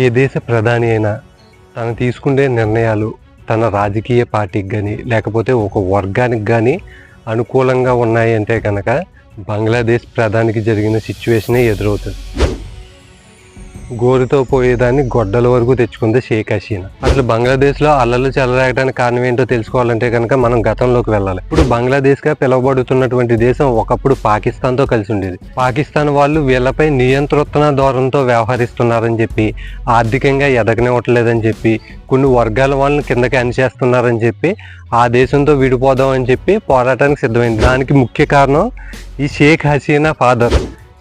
ఏ దేశ ప్రధాని అయినా తను తీసుకునే నిర్ణయాలు తన రాజకీయ పార్టీకి కానీ లేకపోతే ఒక వర్గానికి కానీ అనుకూలంగా ఉన్నాయంటే కనుక బంగ్లాదేశ్ ప్రధానికి జరిగిన సిచ్యువేషనే ఎదురవుతుంది? గోరుతో పోయేదాన్ని గొడ్డల వరకు తెచ్చుకుంది షేక్ హసీనా. అసలు బంగ్లాదేశ్లో అల్లలు చెలరేగడానికి కారణం ఏంటో తెలుసుకోవాలంటే కనుక మనం గతంలోకి వెళ్ళాలి. ఇప్పుడు బంగ్లాదేశ్గా పిలువబడుతున్నటువంటి దేశం ఒకప్పుడు పాకిస్తాన్తో కలిసి ఉండేది. పాకిస్తాన్ వాళ్ళు వీళ్ళపై నియంత్రణ ధోరణితో వ్యవహరిస్తున్నారని చెప్పి ఆర్థికంగా ఎదగనివ్వట్లేదని చెప్పి కొన్ని వర్గాల వాళ్ళని కిందకి అనిచేస్తున్నారని చెప్పి ఆ దేశంతో విడిపోదాం అని చెప్పి పోరాటానికి సిద్ధమైంది. దానికి ముఖ్య కారణం ఈ షేక్ హసీనా ఫాదర్.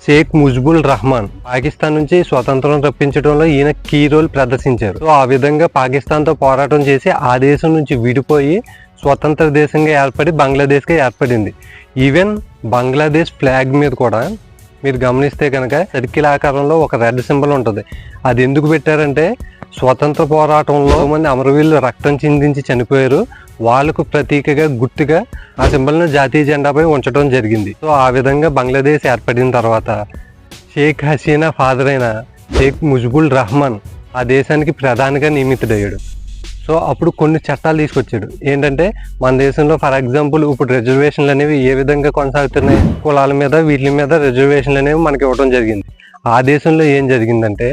షేక్ ముజ్బుల్ రహమాన్ పాకిస్తాన్ నుంచి స్వతంత్రం రప్పించడంలో ఈయన కీ రోల్ ప్రదర్శించారు. సో ఆ విధంగా పాకిస్తాన్తో పోరాటం చేసి ఆ దేశం నుంచి విడిపోయి స్వతంత్ర దేశంగా ఏర్పడి బంగ్లాదేశ్గా ఏర్పడింది. ఈవెన్ బంగ్లాదేశ్ ఫ్లాగ్ మీద కూడా మీరు గమనిస్తే కనుక సర్కిల్ ఆకారంలో ఒక రెడ్ సింబల్ ఉంటుంది. అది ఎందుకు పెట్టారంటే స్వతంత్ర పోరాటంలో మంది అమరవీరులు రక్తం చిందించి చనిపోయారు. వాళ్ళకు ప్రతీకగా గుర్తుగా ఆ సింబల్ను జాతీయ జెండాపై ఉంచడం జరిగింది. సో ఆ విధంగా బంగ్లాదేశ్ ఏర్పడిన తర్వాత షేక్ హసీనా ఫాదర్ అయిన షేక్ ముజ్బుల్ రహమాన్ ఆ దేశానికి ప్రధానిగా నియమితుడయ్యాడు. సో అప్పుడు కొన్ని చట్టాలు తీసుకొచ్చాడు. ఏంటంటే మన దేశంలో ఫర్ ఎగ్జాంపుల్ ఇప్పుడు రిజర్వేషన్లు అనేవి ఏ విధంగా కొనసాగుతున్నాయి కులాల మీద వీటి మీద రిజర్వేషన్లు అనేవి మనకి ఇవ్వడం జరిగింది. ఆ దేశంలో ఏం జరిగిందంటే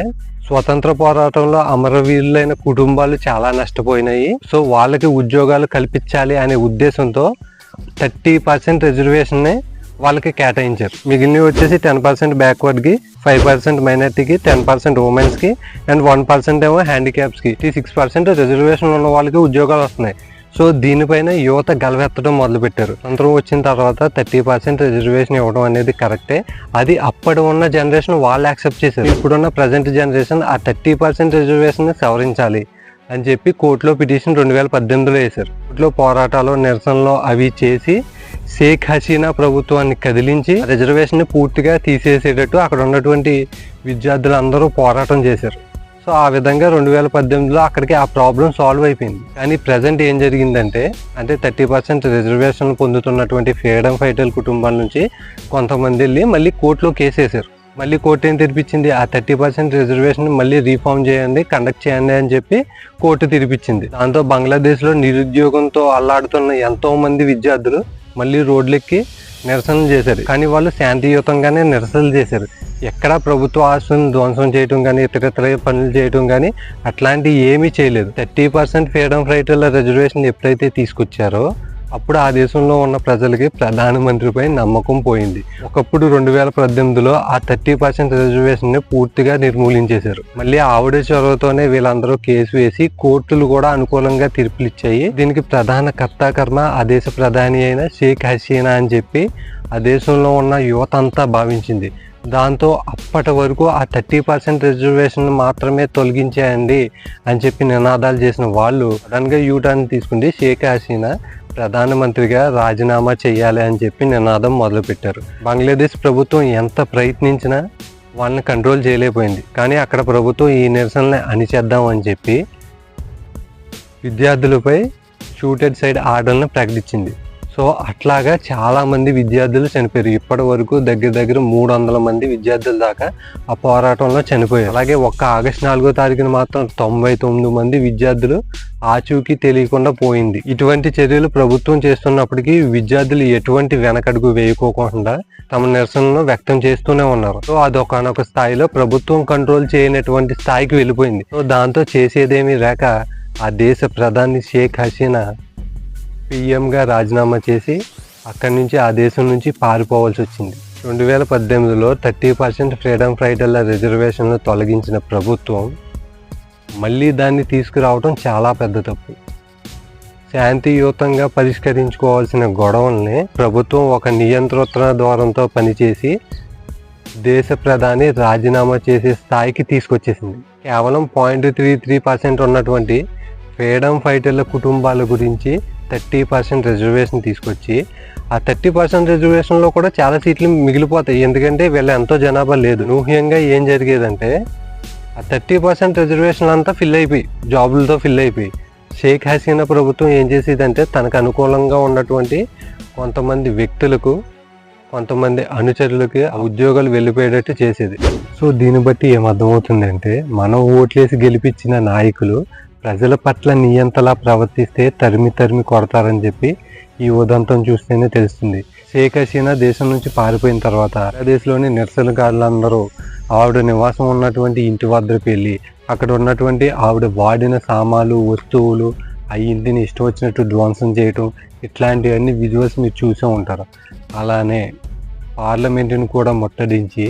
స్వతంత్ర పోరాటంలో అమరవీరులైన కుటుంబాలు చాలా నష్టపోయినాయి. సో వాళ్ళకి ఉద్యోగాలు కల్పించాలి అనే ఉద్దేశంతో థర్టీ పర్సెంట్ రిజర్వేషన్ని వాళ్ళకి కేటాయించారు. మిగిలినవి వచ్చేసి టెన్ పర్సెంట్ బ్యాక్వర్డ్కి ఫైవ్ పర్సెంట్ మైనార్టీకి టెన్ పర్సెంట్ ఉమెన్స్కి అండ్ వన్ పర్సెంట్ ఏమో హ్యాండిక్యాప్స్కి. సిక్స్ పర్సెంట్ రిజర్వేషన్ ఉన్న వాళ్ళకి ఉద్యోగాలు వస్తున్నాయి. సో దీనిపైన యువత గలవెత్తడం మొదలుపెట్టారు. స్వతంత్రం వచ్చిన తర్వాత థర్టీ పర్సెంట్ రిజర్వేషన్ ఇవ్వడం అనేది కరెక్టే. అది అప్పటి ఉన్న జనరేషన్ వాళ్ళు యాక్సెప్ట్ చేశారు. ఇప్పుడున్న ప్రజెంట్ జనరేషన్ ఆ థర్టీ పర్సెంట్ రిజర్వేషన్ సవరించాలి అని చెప్పి కోర్టులో పిటిషన్ రెండు వేల పద్దెనిమిదిలో వేశారు. కోర్టులో పోరాటాలు నిరసనలు అవి చేసి షేక్ హసీనా ప్రభుత్వాన్ని కదిలించి రిజర్వేషన్ పూర్తిగా తీసేసేటట్టు అక్కడ ఉన్నటువంటి విద్యార్థులందరూ పోరాటం చేశారు. సో ఆ విధంగా రెండు వేల పద్దెనిమిదిలో అక్కడికి ఆ ప్రాబ్లం సాల్వ్ అయిపోయింది. కానీ ప్రజెంట్ ఏం జరిగిందంటే అంటే థర్టీ పర్సెంట్ రిజర్వేషన్ పొందుతున్నటువంటి ఫ్రీడమ్ ఫైటర్ కుటుంబాల నుంచి కొంతమంది వెళ్ళి మళ్ళీ కోర్టులో కేసు వేశారు. మళ్ళీ కోర్టు ఏం తెరిపించింది ఆ థర్టీ పర్సెంట్ రిజర్వేషన్ మళ్ళీ రీఫార్మ్ చేయండి కండక్ట్ చేయండి అని చెప్పి కోర్టు తెరిపించింది దాంతో బంగ్లాదేశ్లో నిరుద్యోగంతో అల్లాడుతున్న ఎంతో మంది విద్యార్థులు మళ్ళీ రోడ్లెక్కి నిరసనలు చేశారు. కానీ వాళ్ళు శాంతియుతంగానే నిరసనలు చేశారు. ఎక్కడ ప్రభుత్వ ఆస్తులను ధ్వంసం చేయడం కానీ ఇతరితర పనులు చేయడం కానీ అట్లాంటివి ఏమీ చేయలేదు. థర్టీ పర్సెంట్ ఫ్రీడమ్ ఫైటర్ల రిజర్వేషన్ ఎప్పుడైతే తీసుకొచ్చారో అప్పుడు ఆ దేశంలో ఉన్న ప్రజలకి ప్రధానమంత్రిపై నమ్మకం పోయింది. ఒకప్పుడు రెండు వేల పద్దెనిమిదిలో ఆ థర్టీ పర్సెంట్ రిజర్వేషన్ని పూర్తిగా నిర్మూలించేశారు. మళ్ళీ ఆవిడ చొరవతోనే వీళ్ళందరూ కేసు వేసి కోర్టులు కూడా అనుకూలంగా తీర్పులు ఇచ్చాయి దీనికి ప్రధాన కర్తాకర్మ ఆ దేశ ప్రధాని అయిన షేక్ హసీనా అని చెప్పి ఆ దేశంలో ఉన్న యువత అంతా భావించింది. దాంతో అప్పటి వరకు ఆ థర్టీ పర్సెంట్ రిజర్వేషన్ మాత్రమే తొలగించేయండి అని చెప్పి నినాదాలు చేసిన వాళ్ళు సడన్గా యూటర్న్ తీసుకుంటే షేక్ హసీనా ప్రధానమంత్రిగా రాజీనామా చేయాలి అని చెప్పి నినాదం మొదలుపెట్టారు. బంగ్లాదేశ్ ప్రభుత్వం ఎంత ప్రయత్నించినా వాళ్ళని కంట్రోల్ చేయలేకపోయింది. కానీ అక్కడ ప్రభుత్వం ఈ నిరసనని అణిచేద్దాం అని చెప్పి విద్యార్థులపై షూటెడ్ సైడ్ ఆర్డర్లను ప్రకటించింది. సో అట్లాగా చాలామంది విద్యార్థులు చనిపోయారు. ఇప్పటి వరకు దగ్గర దగ్గర మూడు వందల మంది విద్యార్థుల దాకా ఆ పోరాటంలో చనిపోయారు. అలాగే ఒక్క ఆగస్టు నాలుగో తారీఖున మాత్రం తొంభై తొమ్మిది మంది విద్యార్థులు ఆచూకీ తెలియకుండా పోయింది. ఇటువంటి చర్యలు ప్రభుత్వం చేస్తున్నప్పటికీ విద్యార్థులు ఎటువంటి వెనకడుగు వేయకోకుండా తమ నిరసనను వ్యక్తం చేస్తూనే ఉన్నారు. సో అదొకనొక స్థాయిలో ప్రభుత్వం కంట్రోల్ చేయనటువంటి స్థాయికి వెళ్ళిపోయింది. సో దాంతో చేసేదేమీ లేక ఆ దేశ ప్రధాని షేక్ హసీనా పిఎంగా రాజీనామా చేసి అక్కడి నుంచి ఆ దేశం నుంచి పారిపోవాల్సి వచ్చింది. రెండు వేల పద్దెనిమిదిలో థర్టీ పర్సెంట్ ఫ్రీడమ్ ఫైటర్ల రిజర్వేషన్లు తొలగించిన ప్రభుత్వం మళ్ళీ దాన్ని తీసుకురావడం చాలా పెద్ద తప్పు. శాంతియుతంగా పరిష్కరించుకోవాల్సిన గొడవల్ని ప్రభుత్వం ఒక నియంత్రణ ద్వారంతో పనిచేసి దేశ ప్రధాని రాజీనామా చేసే స్థాయికి తీసుకొచ్చేసింది. కేవలం పాయింట్ త్రీ త్రీ పర్సెంట్ ఉన్నటువంటి ఫ్రీడమ్ ఫైటర్ల కుటుంబాల గురించి థర్టీ పర్సెంట్ రిజర్వేషన్ తీసుకొచ్చి ఆ థర్టీ పర్సెంట్ రిజర్వేషన్లో కూడా చాలా సీట్లు మిగిలిపోతాయి. ఎందుకంటే వీళ్ళ ఎంతో జనాభా లేదు. నూహ్యంగా ఏం జరిగేదంటే ఆ థర్టీ పర్సెంట్ రిజర్వేషన్ అంతా ఫిల్ అయిపోయి జాబులతో ఫిల్ అయిపోయి. షేక్ హసీనా ప్రభుత్వం ఏం చేసేదంటే తనకు అనుకూలంగా ఉన్నటువంటి కొంతమంది వ్యక్తులకు కొంతమంది అనుచరులకి ఆ ఉద్యోగాలు వెళ్ళిపోయేటట్టు చేసేది. సో దీన్ని బట్టి ఏమర్థమవుతుందంటే మనం ఓట్లేసి గెలిపించిన నాయకులు ప్రజల పట్ల నియంతలా ప్రవర్తిస్తే తరిమి తరిమి కొడతారని చెప్పి ఈ ఉదంతం చూస్తేనే తెలుస్తుంది. షేక్ హసీనా దేశం నుంచి పారిపోయిన తర్వాత బంగ్లాదేశ్లోని నిరసనకారులందరూ ఆవిడ నివాసం ఉన్నటువంటి ఇంటి వద్దకు వెళ్ళి అక్కడ ఉన్నటువంటి ఆవిడ వాడిన సామాన్లు వస్తువులు ఆ ఇంటిని ఇష్టం వచ్చినట్టు ధ్వంసం చేయటం ఇట్లాంటివన్నీ విజువల్స్ మీరు చూసే ఉంటారు. అలానే పార్లమెంటుని కూడా ముట్టడించి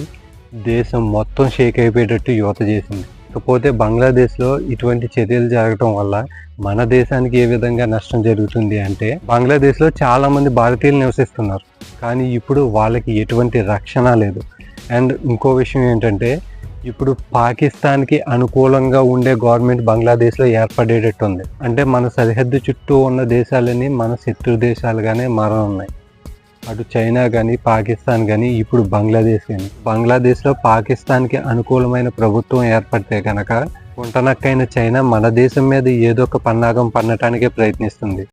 దేశం మొత్తం షేక్ అయిపోయేటట్టు యువత చేసింది. ఇకపోతే బంగ్లాదేశ్లో ఇటువంటి చర్యలు జరగటం వల్ల మన దేశానికి ఏ విధంగా నష్టం జరుగుతుంది అంటే బంగ్లాదేశ్లో చాలామంది భారతీయులు నివసిస్తున్నారు. కానీ ఇప్పుడు వాళ్ళకి ఎటువంటి రక్షణ లేదు. అండ్ ఇంకో విషయం ఏంటంటే ఇప్పుడు పాకిస్తాన్కి అనుకూలంగా ఉండే గవర్నమెంట్ బంగ్లాదేశ్లో ఏర్పడేటట్టు ఉంది అంటే మన సరిహద్దు చుట్టూ ఉన్న దేశాలని మన శత్రు దేశాలుగానే మారనున్నాయి. అటు చైనా కానీ పాకిస్తాన్ కానీ ఇప్పుడు బంగ్లాదేశ్ కానీ బంగ్లాదేశ్లో పాకిస్తాన్కి అనుకూలమైన ప్రభుత్వం ఏర్పడితే కనుక ఉంటనక్కైన చైనా మన దేశం మీద ఏదో ఒక పన్నాగం పన్నటానికే ప్రయత్నిస్తుంది.